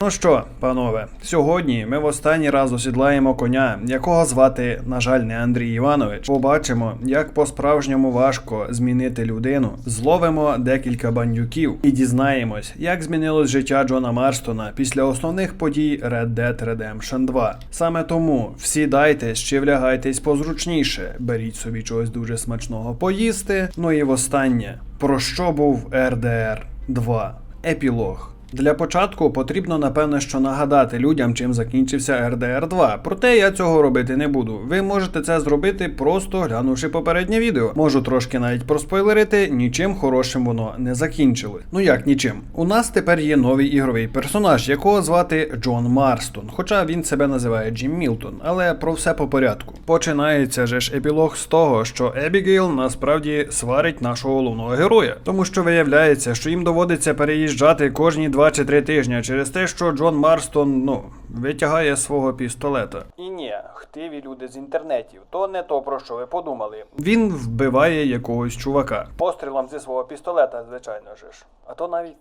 Ну що, панове, сьогодні ми в останній раз осідлаємо коня, якого звати, на жаль, не Андрій Іванович. Побачимо, як по-справжньому важко змінити людину. Зловимо декілька бандюків і дізнаємось, як змінилось життя Джона Марстона після основних подій Red Dead Redemption 2. Саме тому всідайтесь чи влягайтесь позручніше, беріть собі чогось дуже смачного поїсти. Ну і востаннє, про що був RDR 2? Епілог. Для початку потрібно напевно що нагадати людям, чим закінчився RDR 2. Проте я цього робити не буду. Ви можете це зробити просто глянувши попереднє відео. Можу трошки навіть проспойлерити, нічим хорошим воно не закінчили. Ну як нічим? У нас тепер є новий ігровий персонаж, якого звати Джон Марстон. Хоча він себе називає Джим Мілтон, але про все по порядку. Починається же ж епілог з того, що Ебігейл насправді сварить нашого головного героя, тому що виявляється, що їм доводиться переїжджати кожні 2 чи три тижні через те, що Джон Марстон, ну, витягає свого пістолета. І ні, хтиві люди з інтернетів, то не то про що ви подумали. Він вбиває якогось чувака. Пострілом зі свого пістолета, звичайно ж. А то навіть.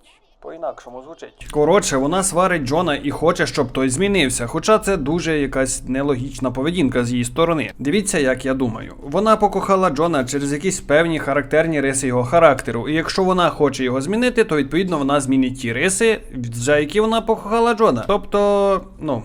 По-інакшому звучить. Коротше, вона сварить Джона і хоче, щоб той змінився. Хоча це дуже якась нелогічна поведінка з її сторони. Дивіться, як я думаю. Вона покохала Джона через якісь певні характерні риси його характеру. І якщо вона хоче його змінити, то відповідно вона змінить ті риси, за які вона покохала Джона. Тобто, ну.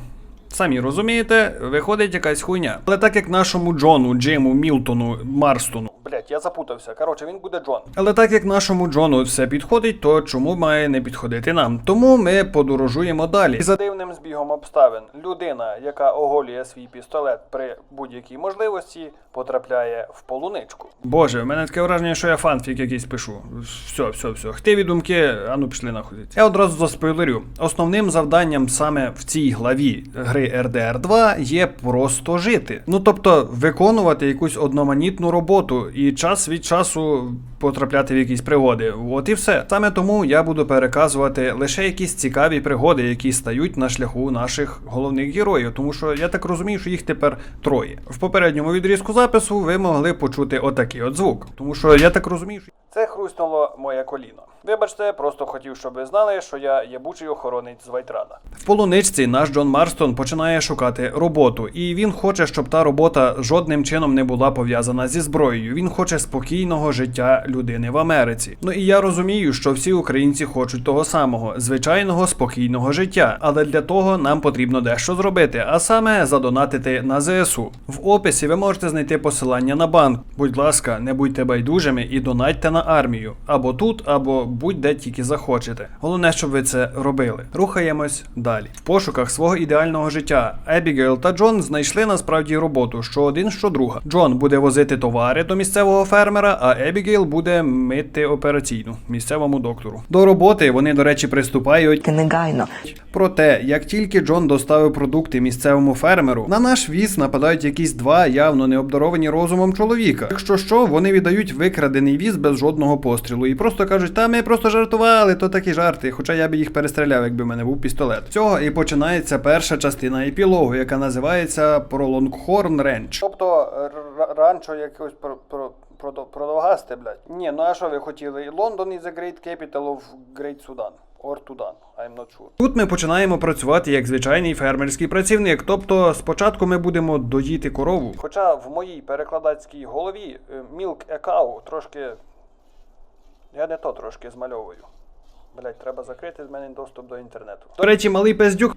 Самі розумієте, виходить якась хуйня. Але так як нашому Джону, Джиму, Мілтону, Марстону. Блять, я запутався. Коротше, він буде Джон. Але так як нашому Джону все підходить, то чому має не підходити нам? Тому ми подорожуємо далі. І за дивним збігом обставин, людина, яка оголює свій пістолет при будь-якій можливості, потрапляє в полуничку. Боже, в мене таке враження, що я фанфік якийсь пишу. Все, все, все. Хтиві думки, а ну пішли нахуй. Я одразу заспойлерю. Основним завданням саме в цій главі гри RDR 2 є просто жити. Ну тобто виконувати якусь одноманітну роботу і час від часу потрапляти в якісь пригоди. От і все. Саме тому я буду переказувати лише якісь цікаві пригоди, які стають на шляху наших головних героїв. Тому що я так розумію, що їх тепер троє. В попередньому відрізку запису ви могли почути отакий от звук. Тому що я так розумію, що це хрустнуло моє коліно. Вибачте, просто хотів, щоб ви знали, що я ябучий охоронець з Вайтрана. В полуничці наш Джон Марстон починає шукати роботу, і він хоче, щоб та робота жодним чином не була пов'язана зі зброєю. Він хоче спокійного життя людини в Америці. Ну і я розумію, що всі українці хочуть того самого звичайного спокійного життя. Але для того нам потрібно дещо зробити, а саме задонатити на ЗСУ. В описі ви можете знайти посилання на банк. Будь ласка, не будьте байдужими і донатьте на армію або тут, або будь-де тільки захочете. Головне, щоб ви це робили. Рухаємось далі. В пошуках свого ідеального життя Ебігейл та Джон знайшли насправді роботу, що один, що друга. Джон буде возити товари до місцевого фермера, а Ебігейл буде мити операційну місцевому доктору. До роботи вони, до речі, приступають. негайно. Проте, як тільки Джон доставив продукти місцевому фермеру, на наш віз нападають якісь два явно необдаровані розумом чоловіка. Якщо що, вони віддають викрадений віз без жодного пострілу і просто кажуть, та ми просто жартували, то такі жарти, хоча я би їх перестріляв, якби в мене був пістолет. З Цього і починається перша частина епілогу, яка називається про Лонгхорн Ренч. Тобто ранчо якось про. про... Продовгасти, блядь. Ні, ну а що ви хотіли? Лондон is the great capital of Great Sudan. Or Тудан, I'm not sure. Тут ми починаємо працювати як звичайний фермерський працівник. Тобто спочатку ми будемо доїти корову. Хоча в моїй перекладацькій голові е, milk a cow трошки. Я не то трошки змальовую. Блять, треба закрити з мене доступ до інтернету. До речі, малий пиздюк.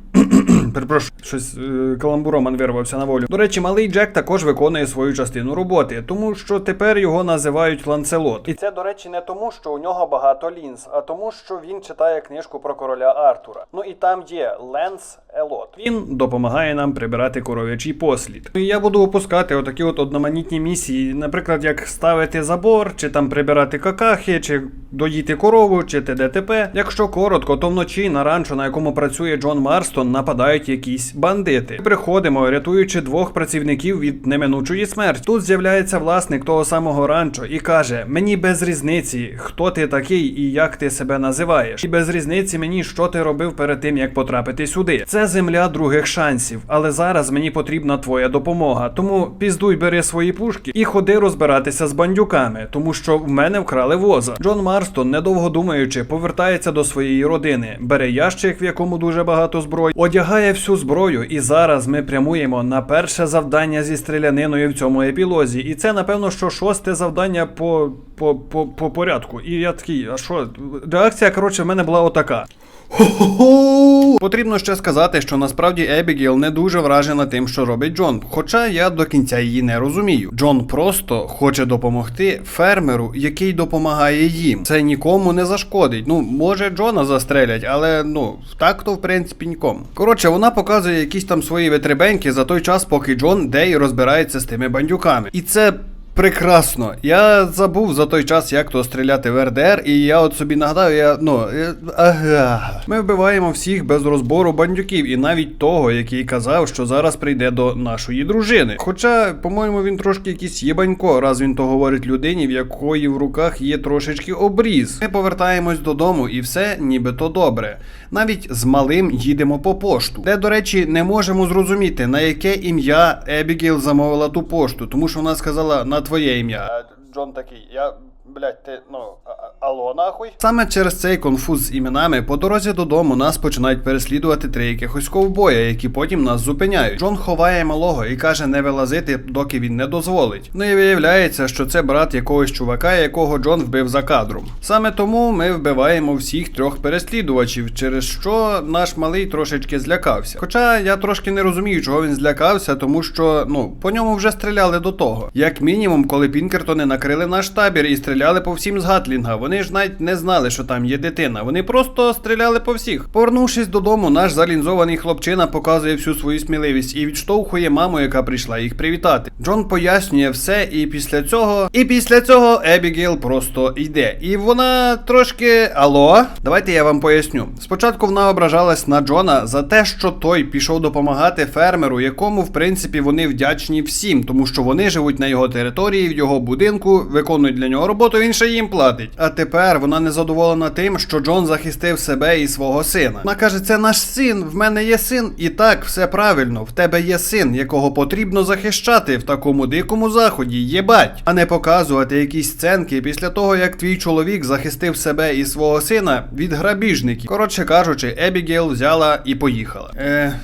Перепрошую, щось е, каламбуроман вирвався на волю. До речі, малий Джек також виконує свою частину роботи, тому що тепер його називають Ланцелот. І це, до речі, не тому, що у нього багато лінз, а тому, що він читає книжку про короля Артура. Ну і там є Ленс Елот. Він допомагає нам прибирати коров'ячий послід. І я буду опускати отакі от одноманітні місії, наприклад, як ставити забор, чи там прибирати какахи, чи доїти корову, чи ТДТП. Якщо коротко, то вночі на ранчо, на якому працює Джон Марстон, нападають якісь бандити. Приходимо, рятуючи двох працівників від неминучої смерті. Тут з'являється власник того самого ранчо і каже: Мені без різниці, хто ти такий і як ти себе називаєш. І без різниці мені, що ти робив перед тим, як потрапити сюди. Це земля других шансів, але зараз мені потрібна твоя допомога. Тому піздуй, бери свої пушки і ходи розбиратися з бандюками, тому що в мене вкрали воза. Джон Марстон, недовго думаючи, повертається до своєї родини, бере ящик, в якому дуже багато зброї, одягає всю зброю, і зараз ми прямуємо на перше завдання зі стріляниною в цьому епілозі. І це, напевно, що шосте завдання по, по, по, по порядку. І я такий, а що? Реакція, коротше, в мене була отака. Потрібно ще сказати, що насправді Ебігіл не дуже вражена тим, що робить Джон. Хоча я до кінця її не розумію. Джон просто хоче допомогти фермеру, який допомагає їм. Це нікому не зашкодить. Ну, може, Джона застрелять, але ну так то в принципі нікому. Коротше, вона показує якісь там свої витребеньки за той час, поки Джон де і розбирається з тими бандюками. І це. Прекрасно. Я забув за той час, як то стріляти в РДР, і я от собі нагадав, я ну. Ага. Ми вбиваємо всіх без розбору бандюків, і навіть того, який казав, що зараз прийде до нашої дружини. Хоча, по-моєму, він трошки якийсь єбанько, раз він то говорить людині, в якої в руках є трошечки обріз. Ми повертаємось додому, і все нібито добре. Навіть з малим їдемо по пошту, де, до речі, не можемо зрозуміти, на яке ім'я Ебігейл замовила ту пошту, тому що вона сказала на твоє ім'я. Джон такий, я. Блять, ти ну алло, нахуй. Саме через цей конфуз з іменами по дорозі додому нас починають переслідувати три якихось ковбоя, які потім нас зупиняють. Джон ховає малого і каже не вилазити, доки він не дозволить. Ну і виявляється, що це брат якогось чувака, якого Джон вбив за кадром. Саме тому ми вбиваємо всіх трьох переслідувачів, через що наш малий трошечки злякався. Хоча я трошки не розумію, чого він злякався, тому що ну по ньому вже стріляли до того. Як мінімум, коли Пінкертони накрили наш табір і стріляли по всім з Гатлінга, вони ж навіть не знали, що там є дитина. Вони просто стріляли по всіх. Повернувшись додому, наш залінзований хлопчина показує всю свою сміливість і відштовхує маму, яка прийшла їх привітати. Джон пояснює все, і після цього. І після цього Ебігейл просто йде. І вона трошки. Алло? Давайте я вам поясню. Спочатку вона ображалась на Джона за те, що той пішов допомагати фермеру, якому, в принципі, вони вдячні всім, тому що вони живуть на його території, в його будинку, виконують для нього роботу, він ще їм платить. А тепер вона не задоволена тим, що Джон захистив себе і свого сина. Вона каже: це наш син, в мене є син. І так, все правильно, в тебе є син, якого потрібно захищати в такому дикому заході, єбать, а не показувати якісь сценки після того, як твій чоловік захистив себе і свого сина від грабіжників. Коротше кажучи, Ебігейл взяла і поїхала. Е.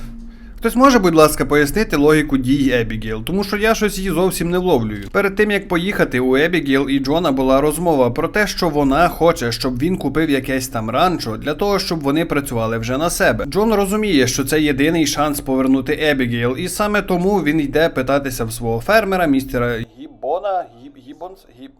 Хтось може, будь ласка, пояснити логіку дій Ебігейл, тому що я щось її зовсім не вловлюю. Перед тим як поїхати, у Ебігейл і Джона була розмова про те, що вона хоче, щоб він купив якесь там ранчо для того, щоб вони працювали вже на себе. Джон розуміє, що це єдиний шанс повернути Ебігейл, і саме тому він йде питатися в свого фермера, містера Гіббона, Гіб, Гіббонс, Гіб.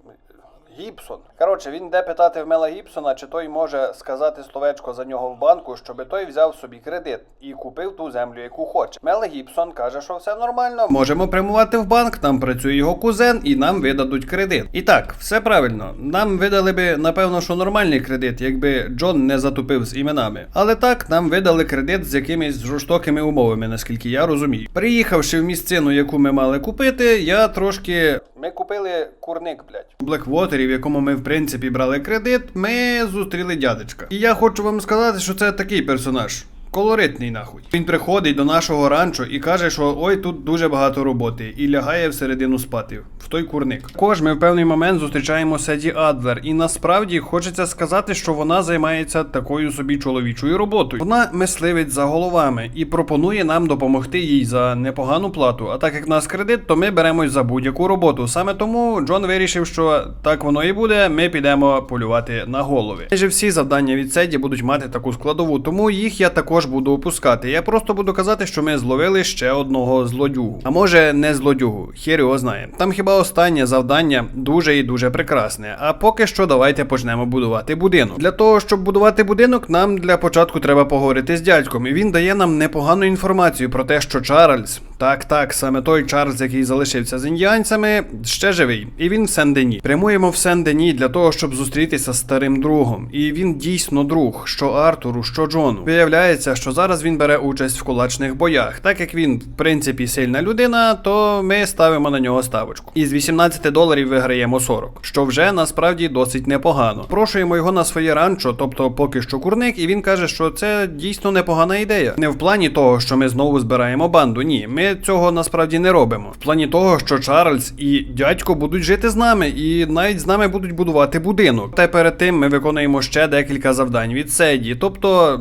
Гібсон. Коротше, він йде питати в Мела Гібсона, чи той може сказати словечко за нього в банку, щоб той взяв собі кредит і купив ту землю, яку хоче. Мел Гібсон каже, що все нормально. Можемо прямувати в банк, там працює його кузен, і нам видадуть кредит. І так, все правильно. Нам видали би, напевно, що нормальний кредит, якби Джон не затупив з іменами. Але так, нам видали кредит з якимись жорстокими умовами, наскільки я розумію. Приїхавши в місцину, яку ми мали купити, я трошки. Ми купили курник, блядь. У Блеквотері, в якому ми в принципі брали кредит, ми зустріли дядечка. І я хочу вам сказати, що це такий персонаж. Колоритний нахуй. Він приходить до нашого ранчо і каже, що ой, тут дуже багато роботи, і лягає всередину спати. В той курник. Також ми в певний момент зустрічаємо Седі Адлер, і насправді хочеться сказати, що вона займається такою собі чоловічою роботою. Вона мисливець за головами і пропонує нам допомогти їй за непогану плату. А так як нас кредит, то ми беремось за будь-яку роботу. Саме тому Джон вирішив, що так воно і буде. Ми підемо полювати на голови. Майже всі завдання від Седі будуть мати таку складову, тому їх я також буду опускати. Я просто буду казати, що ми зловили ще одного злодюгу. А може не злодюгу, хер його знає. Там хіба останнє завдання дуже і дуже прекрасне. А поки що давайте почнемо будувати будинок. Для того, щоб будувати будинок, нам для початку треба поговорити з дядьком. І він дає нам непогану інформацію про те, що Чарльз Так, так, саме той Чарльз, який залишився з індіанцями, ще живий. І він в Сен-Дені. Прямуємо в Сен-Дені для того, щоб зустрітися з старим другом. І він дійсно друг, що Артуру, що Джону. Виявляється, що зараз він бере участь в кулачних боях. Так як він, в принципі, сильна людина, то ми ставимо на нього ставочку. Із 18 доларів виграємо 40, що вже насправді досить непогано. Прошуємо його на своє ранчо, тобто поки що курник, і він каже, що це дійсно непогана ідея. Не в плані того, що ми знову збираємо банду. Ні, ми цього насправді не робимо. В плані того, що Чарльз і дядько будуть жити з нами, і навіть з нами будуть будувати будинок. Та перед тим ми виконуємо ще декілька завдань від Седі. Тобто.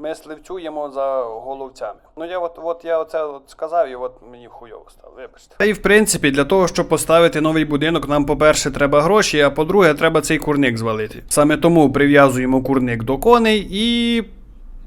Ми сливцюємо за головцями. Ну я от, от я оце от сказав, і от мені хуйово стало. Вибачте. Та й в принципі, для того, щоб поставити новий будинок, нам, по-перше, треба гроші, а по-друге, треба цей курник звалити. Саме тому прив'язуємо курник до коней і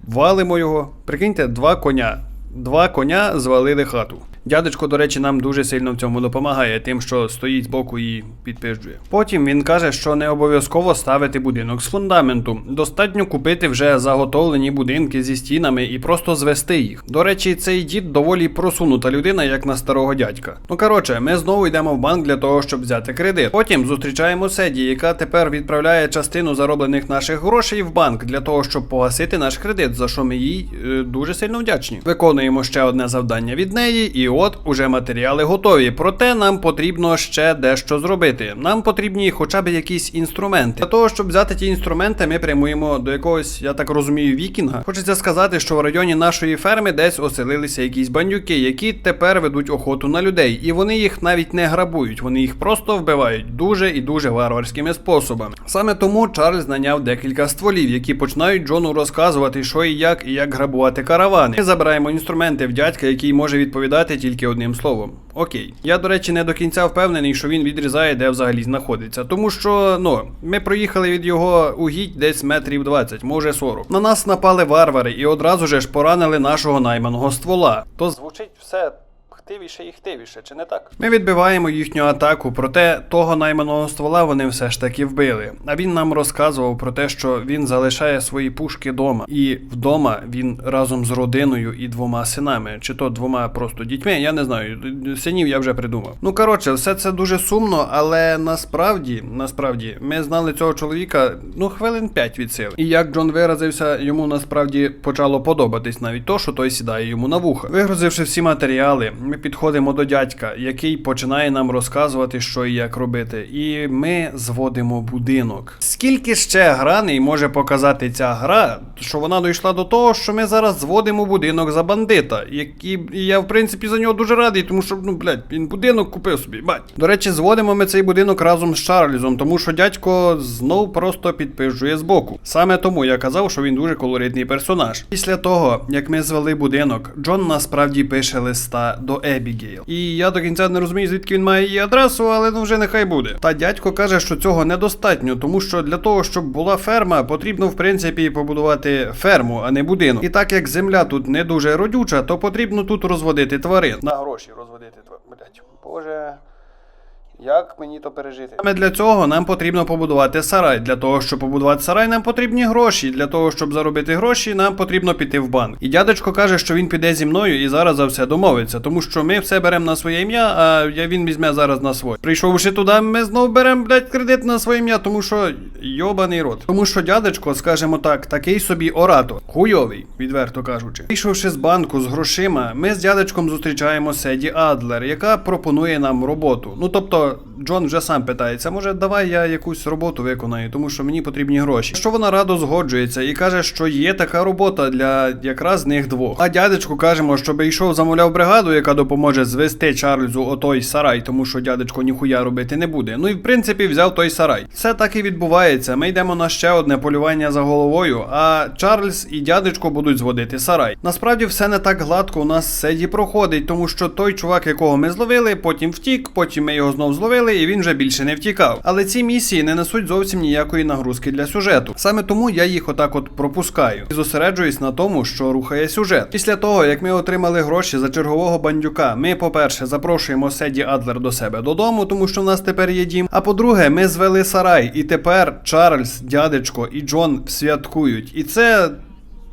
валимо його. Прикиньте, два коня. Два коня звалили хату. Дядечко, до речі, нам дуже сильно в цьому допомагає, тим, що стоїть збоку і підпижджує. Потім він каже, що не обов'язково ставити будинок з фундаменту. Достатньо купити вже заготовлені будинки зі стінами і просто звести їх. До речі, цей дід доволі просунута людина, як на старого дядька. Ну коротше, ми знову йдемо в банк для того, щоб взяти кредит. Потім зустрічаємо Седі, яка тепер відправляє частину зароблених наших грошей в банк для того, щоб погасити наш кредит, за що ми їй е, дуже сильно вдячні. Виконуємо ще одне завдання від неї, і от уже матеріали готові. Проте нам потрібно ще дещо зробити. Нам потрібні хоча б якісь інструменти. Для того, щоб взяти ті інструменти, ми прямуємо до якогось, я так розумію, вікінга. Хочеться сказати, що в районі нашої ферми десь оселилися якісь бандюки, які тепер ведуть охоту на людей, і вони їх навіть не грабують, вони їх просто вбивають дуже і дуже варварськими способами. Саме тому Чарльз наняв декілька стволів, які починають Джону розказувати, що і як, і як грабувати каравани. Ми забираємо інструменти в дядька, який може відповідати тільки одним словом. Окей. Я, до речі, не до кінця впевнений, що він відрізає, де взагалі знаходиться. Тому що, ну, ми проїхали від його угідь десь метрів 20, може 40. На нас напали варвари і одразу же ж поранили нашого найманого ствола. То звучить все. Хтивіше і хтивіше, чи не так? Ми відбиваємо їхню атаку, проте того найманого ствола вони все ж таки вбили. А він нам розказував про те, що він залишає свої пушки вдома. І вдома він разом з родиною і двома синами, чи то двома просто дітьми, я не знаю. Синів я вже придумав. Ну коротше, все це дуже сумно, але насправді, насправді, ми знали цього чоловіка ну хвилин 5 від сили. І як Джон виразився, йому насправді почало подобатись навіть то, що той сідає йому на вуха. Вигрузивши всі матеріали, ми підходимо до дядька, який починає нам розказувати, що і як робити. І ми зводимо будинок. Скільки ще граней може показати ця гра, що вона дійшла до того, що ми зараз зводимо будинок за бандита, який я в принципі за нього дуже радий, тому що ну блядь, він будинок купив собі. Бать. До речі, зводимо ми цей будинок разом з Чарльзом, тому що дядько знов просто підпижує збоку. Саме тому я казав, що він дуже колоритний персонаж. Після того, як ми звели будинок, Джон насправді пише листа до Ебігейл. І я до кінця не розумію, звідки він має її адресу, але ну вже нехай буде. Та дядько каже, що цього недостатньо, тому що для того, щоб була ферма, потрібно в принципі побудувати ферму, а не будинок. І так як земля тут не дуже родюча, то потрібно тут розводити тварин. На гроші розводити тварин. Боже. Як мені то пережити? Саме для цього нам потрібно побудувати сарай. Для того, щоб побудувати сарай, нам потрібні гроші. Для того, щоб заробити гроші, нам потрібно піти в банк. І дядечко каже, що він піде зі мною і зараз за все домовиться, тому що ми все беремо на своє ім'я, а він візьме зараз на своє. Прийшовши туди, ми знову беремо, блядь, кредит на своє ім'я, тому що йобаний рот. Тому що дядечко, скажімо так, такий собі оратор. Хуйовий, відверто кажучи. Вийшовши з банку з грошима, ми з дядечком зустрічаємо Седі Адлер, яка пропонує нам роботу. Ну тобто. Джон вже сам питається, може, давай я якусь роботу виконаю, тому що мені потрібні гроші. Що вона радо згоджується і каже, що є така робота для якраз них двох. А дядечку кажемо, щоб йшов замовляв бригаду, яка допоможе звести Чарльзу отой сарай, тому що дядечко ніхуя робити не буде. Ну і в принципі взяв той сарай. Все так і відбувається. Ми йдемо на ще одне полювання за головою, а Чарльз і дядечко будуть зводити сарай. Насправді все не так гладко у нас седі проходить, тому що той чувак, якого ми зловили, потім втік, потім ми його знов зловили, і він вже більше не втікав. Але ці місії не несуть зовсім ніякої нагрузки для сюжету. Саме тому я їх отак от пропускаю і зосереджуюсь на тому, що рухає сюжет. Після того, як ми отримали гроші за чергового бандюка, ми, по-перше, запрошуємо Седі Адлер до себе додому, тому що в нас тепер є дім. А по-друге, ми звели сарай, і тепер Чарльз, дядечко і Джон святкують. І це.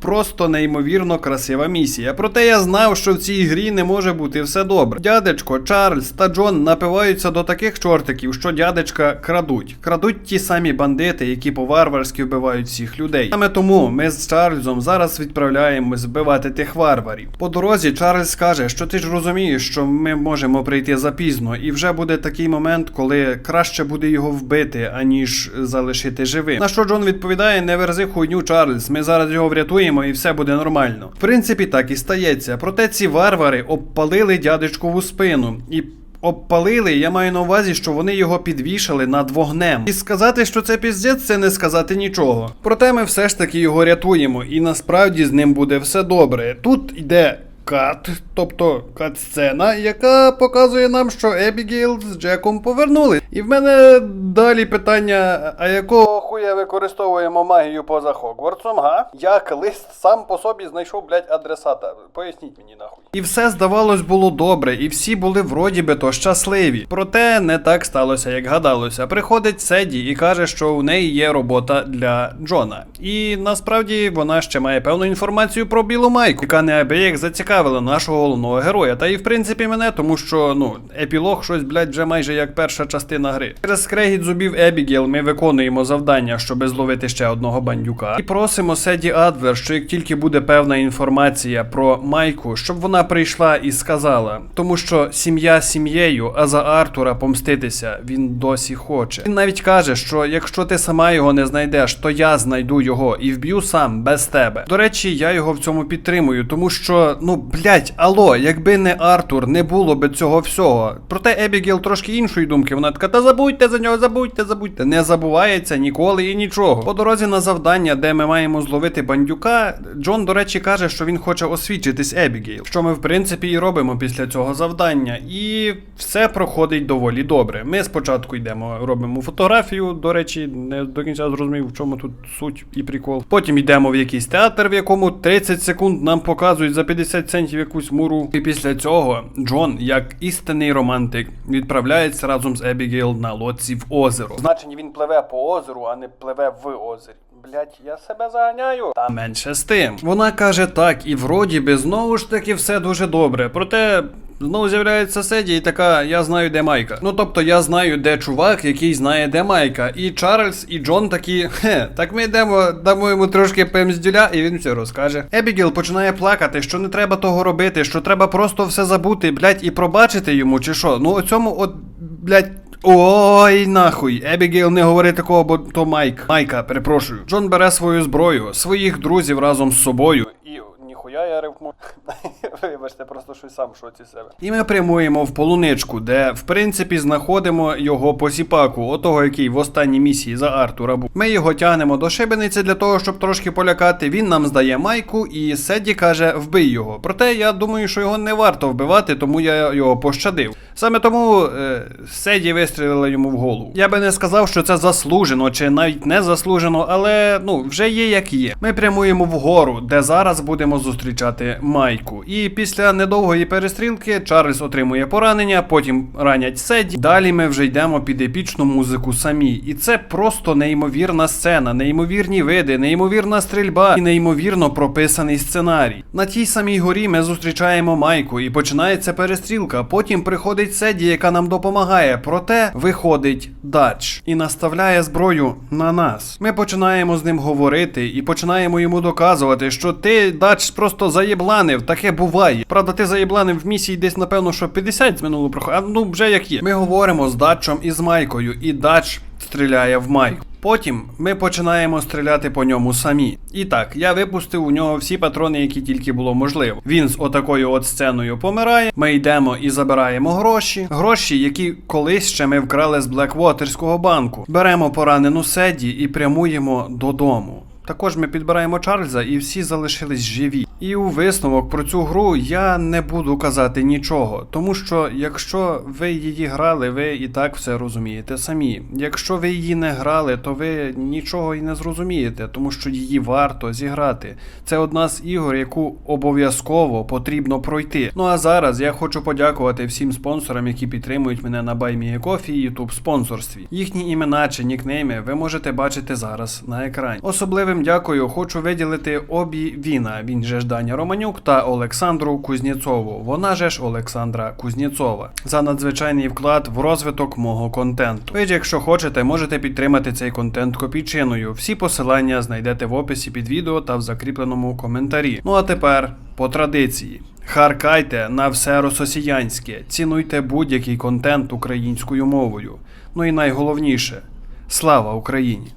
Просто неймовірно красива місія. Проте я знав, що в цій грі не може бути все добре. Дядечко, Чарльз та Джон напиваються до таких чортиків, що дядечка крадуть. Крадуть ті самі бандити, які по-варварськи вбивають всіх людей. Саме тому ми з Чарльзом зараз відправляємось вбивати тих варварів. По дорозі Чарльз каже, що ти ж розумієш, що ми можемо прийти запізно, і вже буде такий момент, коли краще буде його вбити, аніж залишити живим. На що Джон відповідає: не верзи хуйню, Чарльз. Ми зараз його врятуємо і все буде нормально. В принципі, так і стається. Проте ці варвари обпалили дядечкову спину і. Обпалили, я маю на увазі, що вони його підвішали над вогнем. І сказати, що це піздець, це не сказати нічого. Проте ми все ж таки його рятуємо, і насправді з ним буде все добре. Тут йде кат, тобто кат-сцена, яка показує нам, що Ебігейл з Джеком повернули. І в мене далі питання: а якого хуя використовуємо магію поза Хогвартсом, га? Як лист сам по собі знайшов, блядь, адресата? Поясніть мені нахуй. І все здавалось було добре, і всі були вроді би то щасливі. Проте не так сталося, як гадалося. Приходить Седі і каже, що у неї є робота для Джона. І насправді вона ще має певну інформацію про білу майку, яка неабияк зацікавила нашого головного героя. Та і в принципі мене, тому що ну епілог щось, блядь, вже майже як перша частина гри. Через скрегіт зубів Ебігіл ми виконуємо завдання, щоби зловити ще одного бандюка. І просимо Седі Адвер, що як тільки буде певна інформація про Майку, щоб вона прийшла і сказала. Тому що сім'я сім'єю, а за Артура помститися він досі хоче. Він навіть каже, що якщо ти сама його не знайдеш, то я знайду його і вб'ю сам без тебе. До речі, я його в цьому підтримую, тому що, ну блять, алло, якби не Артур, не було би цього всього. Проте Ебігіл трошки іншої думки. Вона така, та забудьте за нього, забудьте, забудьте. Не забувається ніколи і нічого. По дорозі на завдання, де ми маємо зловити бандюка, Джон, до речі, каже, що він хоче освідчитись Ебігейл, що ми в принципі і робимо після цього завдання. І все проходить доволі добре. Ми спочатку йдемо, робимо фотографію. До речі, не до кінця зрозумів, в чому тут суть і прикол. Потім йдемо в якийсь театр, в якому 30 секунд нам показують за 50 центів якусь муру. І після цього Джон, як істинний романтик, відправляється разом з Ебігейл на лодці в озеро. Значить, він пливе по озеру, а не пливе в озері. Блять, я себе заганяю. Та менше з тим. Вона каже так, і вроді би знову ж таки все дуже добре. Проте. Знову з'являється Седі і така, я знаю, де Майка. Ну тобто я знаю, де чувак, який знає, де Майка. І Чарльз, і Джон такі, хе, так ми йдемо, дамо йому трошки пемздюля, і він все розкаже. Ебігіл починає плакати, що не треба того робити, що треба просто все забути, блять, і пробачити йому, чи що. Ну, у цьому, от, блять. Ой, нахуй. Ебігейл не говори такого, бо то Майк. Майка, перепрошую. Джон бере свою зброю, своїх друзів разом з собою. І ніхуя я рифму. Вибачте, просто щось сам шоці себе. І ми прямуємо в полуничку, де в принципі знаходимо його посіпаку, отого, який в останній місії за Артура був. Ми його тягнемо до шибениці для того, щоб трошки полякати. Він нам здає майку, і Седі каже: вбий його. Проте я думаю, що його не варто вбивати, тому я його пощадив. Саме тому е, Седі вистрілила йому в голову. Я би не сказав, що це заслужено чи навіть не заслужено, але ну вже є як є. Ми прямуємо вгору, де зараз будемо зустрічати Майку. І після недовгої перестрілки Чарльз отримує поранення, потім ранять Седі. Далі ми вже йдемо під епічну музику самі. І це просто неймовірна сцена, неймовірні види, неймовірна стрільба і неймовірно прописаний сценарій. На тій самій горі ми зустрічаємо Майку і починається перестрілка. Потім приходить Седі, яка нам допомагає. Проте виходить Дач і наставляє зброю на нас. Ми починаємо з ним говорити і починаємо йому доказувати, що ти Дач просто заєбланив, таке буває. Правда, ти заєбланив в місії десь, напевно, що 50 з минулого проходу, ну вже як є. Ми говоримо з дачем і з Майкою, і Дач стріляє в Майку. Потім ми починаємо стріляти по ньому самі. І так, я випустив у нього всі патрони, які тільки було можливо. Він з отакою от сценою помирає. Ми йдемо і забираємо гроші. Гроші, які колись ще ми вкрали з Блеквотерського банку. Беремо поранену Седі і прямуємо додому. Також ми підбираємо Чарльза і всі залишились живі. І у висновок про цю гру я не буду казати нічого, тому що якщо ви її грали, ви і так все розумієте самі. Якщо ви її не грали, то ви нічого і не зрозумієте, тому що її варто зіграти. Це одна з ігор, яку обов'язково потрібно пройти. Ну а зараз я хочу подякувати всім спонсорам, які підтримують мене на BuyMeACoffee і YouTube спонсорстві. Їхні імена чи нікнейми ви можете бачити зараз на екрані. Особливим Окрем дякую, хочу виділити обі Віна, він же ж Даня Романюк та Олександру Кузнєцову, вона же ж Олександра Кузнєцова, за надзвичайний вклад в розвиток мого контенту. Ви ж, якщо хочете, можете підтримати цей контент копійчиною. Всі посилання знайдете в описі під відео та в закріпленому коментарі. Ну а тепер по традиції. Харкайте на все рососіянське, цінуйте будь-який контент українською мовою. Ну і найголовніше слава Україні!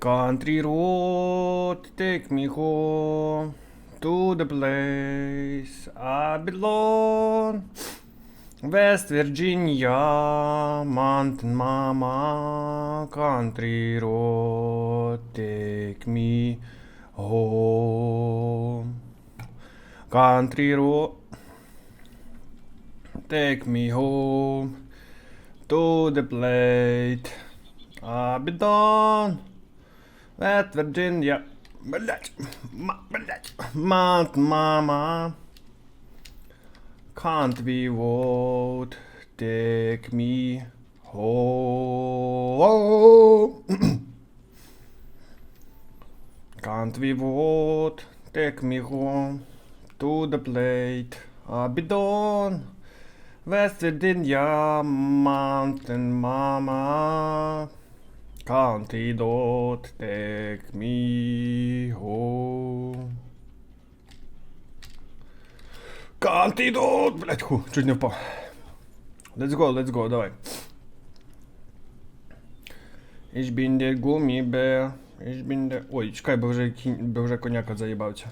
Country road, take me home to the place I belong. West Virginia, mountain mama, country road, take me home. Country road, take me home to the plate I belong. West Virginia. Блять. Ма- Блять. Mount Mama. Can't we vote? Take me home. Can't we vote? Take me home to the plate. I'll be done. West Virginia, Mountain Mama. County dot take me home. County dot, блять, ху, чуть не впав. Let's go, let's go, давай. Ich bin der Gummibär. Ich bin der... Ой, чекай, бо вже, кінь- бо вже коняка заїбався.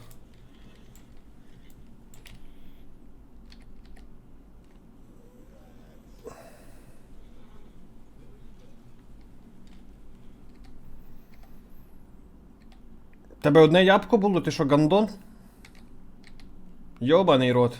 Тебе одне ябко було, ти що, гандон? Йобаний рот.